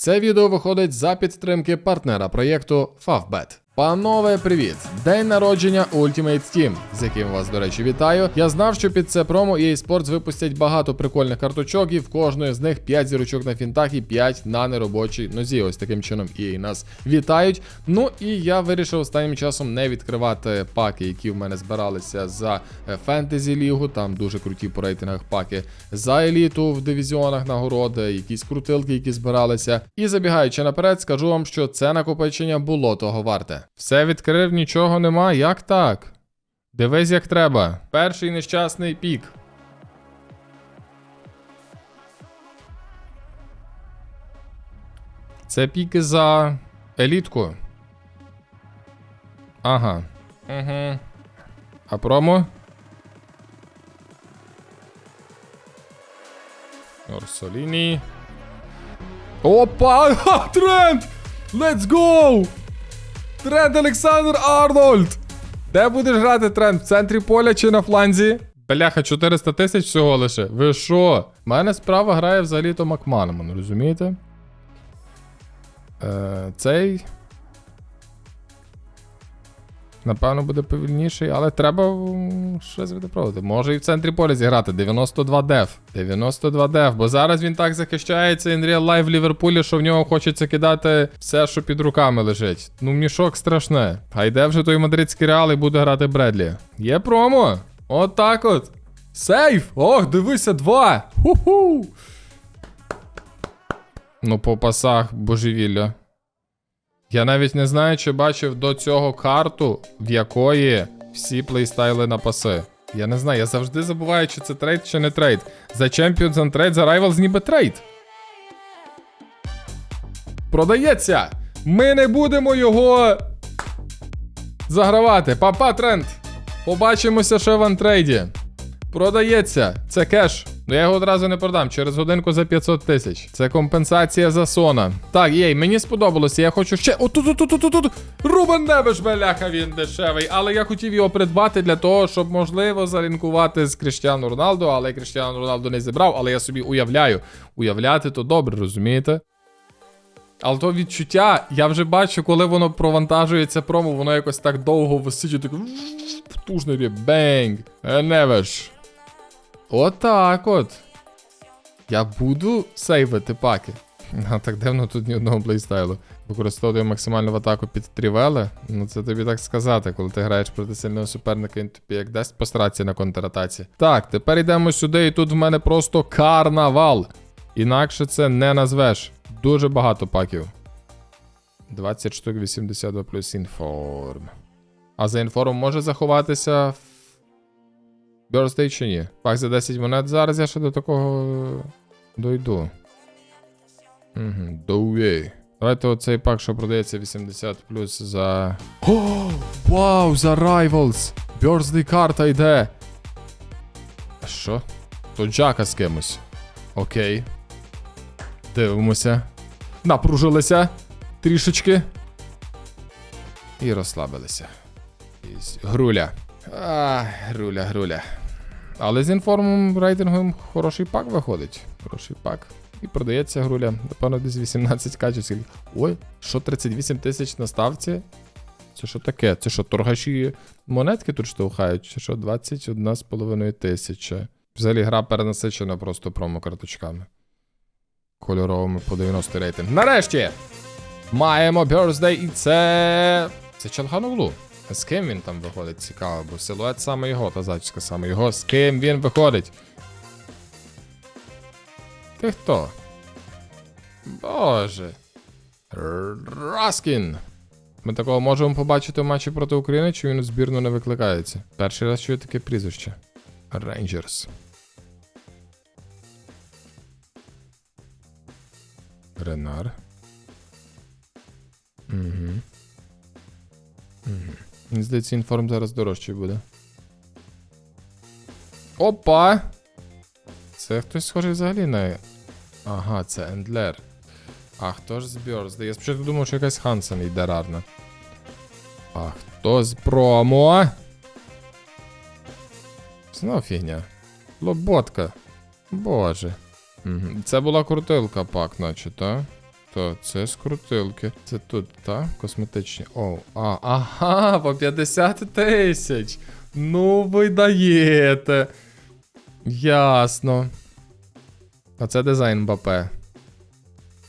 Це відео виходить за підтримки партнера проєкту Favbet. Панове, привіт! День народження Ultimate Team, з яким вас, до речі, вітаю. Я знав, що під це промо EA Sports випустять багато прикольних карточок, і в кожної з них 5 зірочок на фінтах і 5 на неробочій нозі. Ось таким чином EA нас вітають. Ну і я вирішив останнім часом не відкривати паки, які в мене збиралися за фентезі лігу. Там дуже круті по рейтингах паки за еліту в дивізіонах нагороди, якісь крутилки, які збиралися. І забігаючи наперед, скажу вам, що це накопичення було того варте. Все відкрив, нічого нема. Як так? Дивись, як треба. Перший нещасний пік. Це піки за елітку. Ага. Угу. А промо? Орсоліні. Опа! Тренд! Let's go! Тренд Олександр Арнольд! Де будеш грати тренд? В центрі поля чи на фланзі? Бляха, 400 тисяч всього лише. Ви що? У мене справа грає взагалі-то Макманамон, розумієте? Е, цей. Напевно, буде повільніший, але треба щось відпробувати. Може і в центрі поля зіграти. 92 деф. 92 деф. Бо зараз він так захищається in real life в Ліверпулі, що в нього хочеться кидати все, що під руками лежить. Ну, мішок страшне. А йде вже той мадридський реал і буде грати Бредлі. Є промо. От так от. Сейф! Ох, дивися, два! Ху-ху! Ну, по пасах божевілля. Я навіть не знаю, чи бачив до цього карту, в якої всі плейстайли на паси. Я не знаю, я завжди забуваю, чи це трейд, чи не трейд. За Champions and Trade, за Rivals ніби трейд. Продається! Ми не будемо його загравати. Папа тренд. Побачимося ще в антрейді. Продається. Це кеш. Ну я його одразу не продам. Через годинку за 500 тисяч. Це компенсація за сона. Так, єй, мені сподобалося. Я хочу ще. Отут, отут, отут, отут. Рубен Невиш, беляха, він дешевий. Але я хотів його придбати для того, щоб можливо заринкувати з Кріштіану Роналду. Але Кріштіану Роналду не зібрав. Але я собі уявляю. Уявляти то добре, розумієте? Але то відчуття, я вже бачу, коли воно провантажується промо, воно якось так довго висить, і так потужний бенг, невеш. Отак от. Я буду сейвити паки. А так дивно тут ні одного плейстайлу. Використовую максимально в атаку під трівели. Ну це тобі так сказати, коли ти граєш проти сильного суперника, він тобі як дасть постраться на контратаці. Так, тепер йдемо сюди, і тут в мене просто карнавал. Інакше це не назвеш. Дуже багато паків. 20 штук 82 плюс інформ. А за інформ може заховатися в чи ні? Пак за 10 монет. Зараз я ще до такого дойду. Угу, доує. Давайте оцей пак, що продається 80 плюс за. О, вау, за Rivals! Birthday карта йде. А що? То Джака з кимось. Окей. Дивимося. Напружилися трішечки. І розслабилися. Груля. А, груля, груля. Але з інформом рейтингом хороший пак виходить. Хороший пак. І продається груля. Напевно, десь 18 качів. Ой, що 38 тисяч на ставці? Це що таке? Це що, торгаші монетки тут штовхають? Чи що 21,5 тисячі? Взагалі гра перенасичена просто промо-карточками. Кольоровими по 90 рейтинг. Нарешті! Маємо Birthday і це. Це Чалганоглу. З ким він там виходить? Цікаво, бо силует саме його, та зачіска саме його. З ким він виходить? Ти хто? Боже. Раскін. Ми такого можемо побачити в матчі проти України, чи він у збірну не викликається? Перший раз чую таке прізвище. Рейнджерс. Ренар. Угу. Угу. Мені здається, інформ зараз дорожчий буде. Опа! Це хтось схожий взагалі на. Ага, це Ендлер. А хто ж з Бьорзда? Я спочатку думав, що якась Хансен йде рарна. А хто з промо? Знов фігня. Лоботка. Боже. Це була крутилка пак, наче, так? То це скрутилки. Це тут, так? Косметичні. О, а, ага, по 50 тисяч. Ну, ви даєте. Ясно. А це дизайн Мбапе.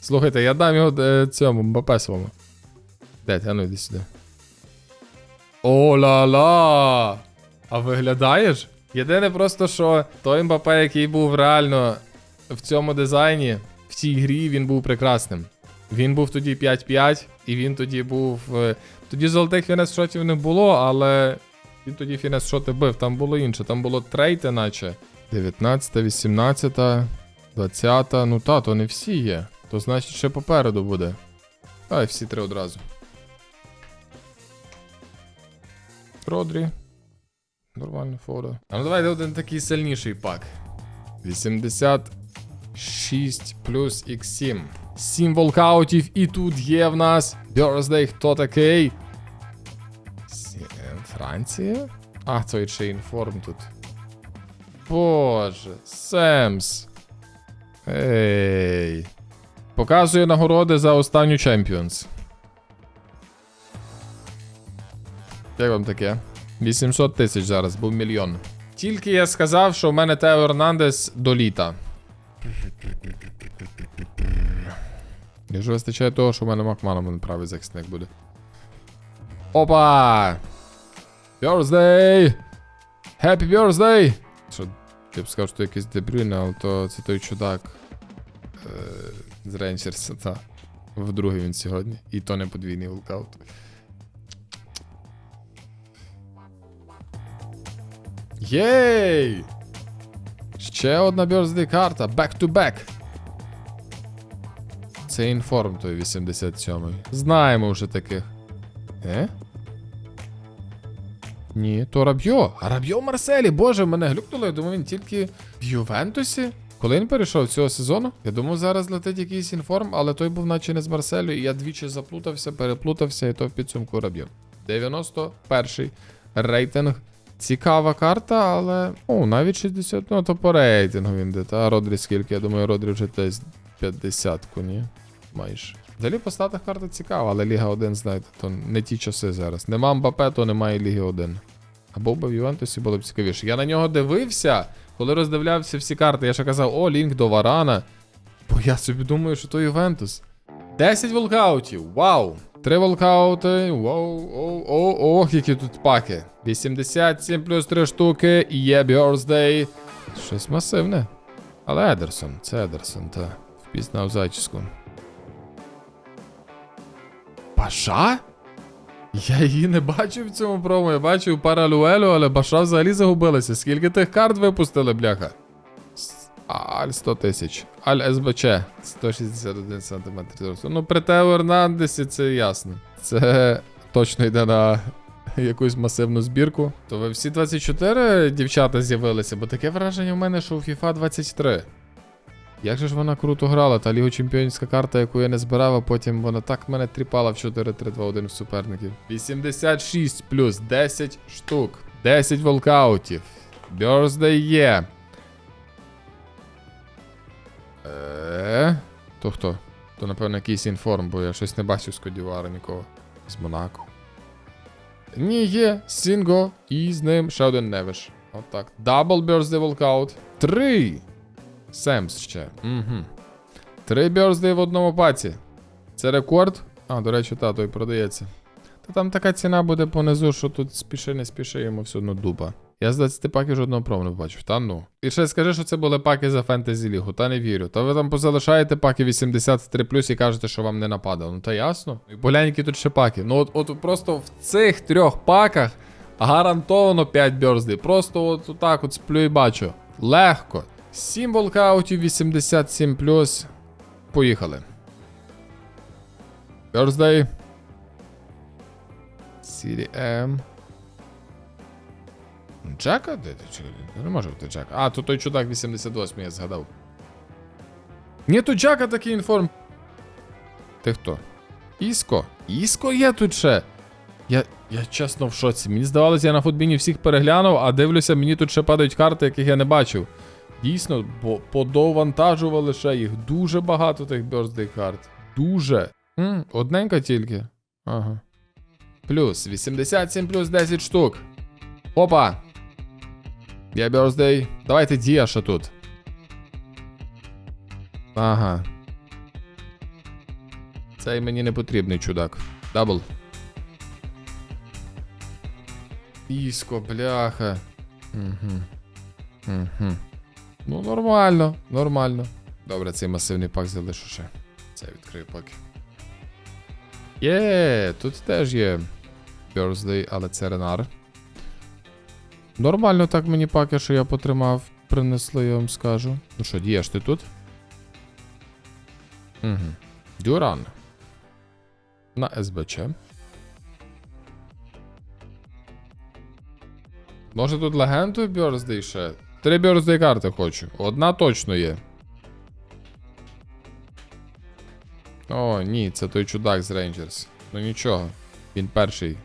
Слухайте, я дам його е, цьому Мбапе своєму. Ти? А ну йди сюди. О-ла-ла! А виглядаєш? Єдине просто, що той Мбапе, який був реально в цьому дизайні, цій грі, він був прекрасним. Він був тоді 5-5, і він тоді був. е, Тоді золотих фінес-шотів не було, але він тоді фінес-шоти бив. Там було інше, там було трейти, наче. 19, 18, 20. Ну та, то не всі є. То значить ще попереду буде. Ай, всі три одразу. Родрі. Нормально фото. А ну давайте один такий сильніший пак. 86 плюс X7. 7 волкаутів, і тут є в нас. Birthday, хто такий? Е, Франція? А, той ще інформ тут. Боже, Семс. Ей. Показує нагороди за останню Champions. Як вам таке? 800 тисяч зараз, був мільйон. Тільки я сказав, що в мене Тео Ернандес до літа. Якщо вистачає того, що в мене Макманом правий захисник буде. Опа! Birthday! Happy birthday! Що, я б сказав, що якийсь Дебрюйн, але то це той чудак е, з Рейнджерса, та. Вдруге він сьогодні. І то не подвійний волкаут. Єй! Ще одна birthday карта. Back to back. Це інформ той 87-й. Знаємо вже таких. Е? Ні, то Рабьо. А Рабьо Марселі, боже, мене глюкнуло. Я думав, він тільки в Ювентусі. Коли він перейшов цього сезону, я думав, зараз летить якийсь інформ, але той був наче не з Марселю, і я двічі заплутався, переплутався, і то в підсумку Рабьо. 91-й рейтинг. Цікава карта, але. О, навіть 60. Ну, то по рейтингу він де. Та Родрі скільки? Я думаю, Родрі вже десь 50-ку, ні? Майже. Взагалі по статах карта цікава, але Ліга 1, знаєте, то не ті часи зараз. Нема Мбапе, то немає Ліги 1. Або в Ювентусі було б цікавіше. Я на нього дивився, коли роздивлявся всі карти. Я ще казав, о, лінк до Варана. Бо я собі думаю, що то Ювентус. 10 волкаутів, вау! 3 волкаути, вау, о, о, ох, які тут паки. 87 плюс 3 штуки, є birthday. Щось масивне. Але Едерсон, це Едерсон, та впізнав зачіску. Баша? Я її не бачив в цьому промо, я бачив паралюелю, але Баша взагалі загубилася. Скільки тих карт випустили, бляха? Аль 100 тисяч. Аль СБЧ 161 см. Ну, при Тео Ернандесі це ясно. Це точно йде на якусь масивну збірку. То ви всі 24 дівчата з'явилися, бо таке враження в мене, що у FIFA 23. Як же ж вона круто грала, та Ліго Чемпіонська карта, яку я не збирав, а потім вона так мене тріпала в 4-3-2-1 в суперників. 86 плюс 10 штук. 10 волкаутів. Birthday є. Е, То хто? То, напевно, якийсь інформ, бо я щось не бачив з Кодівара нікого. З Монако. Ні, є. Сінго. І з ним ще один Невиш. Отак. Double birthday walkout. Три. Семс ще. Угу. Три birthday в одному паці. Це рекорд. А, до речі, та, той продається. Та там така ціна буде понизу, що тут спіши, не спіши, йому все одно дупа. Я з 20 паків жодного промо не бачив, та ну. І ще скажи, що це були паки за фентезі лігу, та не вірю. Та ви там позалишаєте паки 83 і кажете, що вам не нападало. Ну та ясно. І поглянь, тут ще паки. Ну от, от просто в цих трьох паках гарантовано 5 бьорздей. Просто от так от сплю і бачу. Легко. 7 волкаутів, 87 Плюс. Поїхали. Birthday. CDM. Джека? Де ти? Не може бути Джека. А, то той чудак 88, я згадав. Ні, тут Джака такий інформ. Ти хто? Іско. Іско є тут ще. Я, я чесно в шоці. Мені здавалося, я на футбіні всіх переглянув, а дивлюся, мені тут ще падають карти, яких я не бачив. Дійсно, бо подовантажували ще їх. Дуже багато тих birthday карт. дуже. М, одненька тільки. Ага. Плюс 87 плюс 10 штук. Опа! Я birthday. Давайте Діаша тут. Ага. Цей мені не потрібний чудак. Дабл. Пісько, бляха. Угу. Угу. Ну, нормально, нормально. Добре, цей масивний пак залишу ще. Це відкрию поки. Є, тут теж є Birthday, але це Ренар. Нормально так мені паки, що я потримав, принесли, я вам скажу. Ну що, дієш ти тут? Угу. Дюран. На СБЧ. Може тут легенду Birthday ще? Три Birthday карти хочу. Одна точно є. О, ні, це той чудак з Rangers. Ну нічого. Він перший.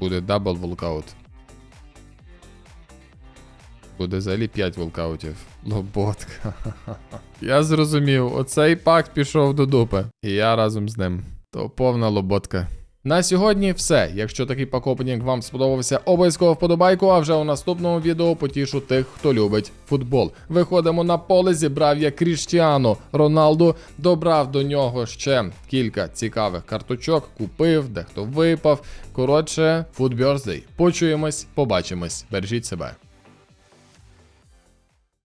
Буде дабл волкаут. Буде взагалі 5 волкаутів. Лоботка. Я зрозумів, оцей пак пішов до дупи. І я разом з ним. То повна лоботка. На сьогодні все. Якщо такий пак-опенінг вам сподобався, обов'язково вподобайку, а вже у наступному відео потішу тих, хто любить футбол. Виходимо на поле, зібрав я Кріштіану Роналду, добрав до нього ще кілька цікавих карточок, купив, дехто випав. Коротше, футберздей. Почуємось, побачимось. Бережіть себе.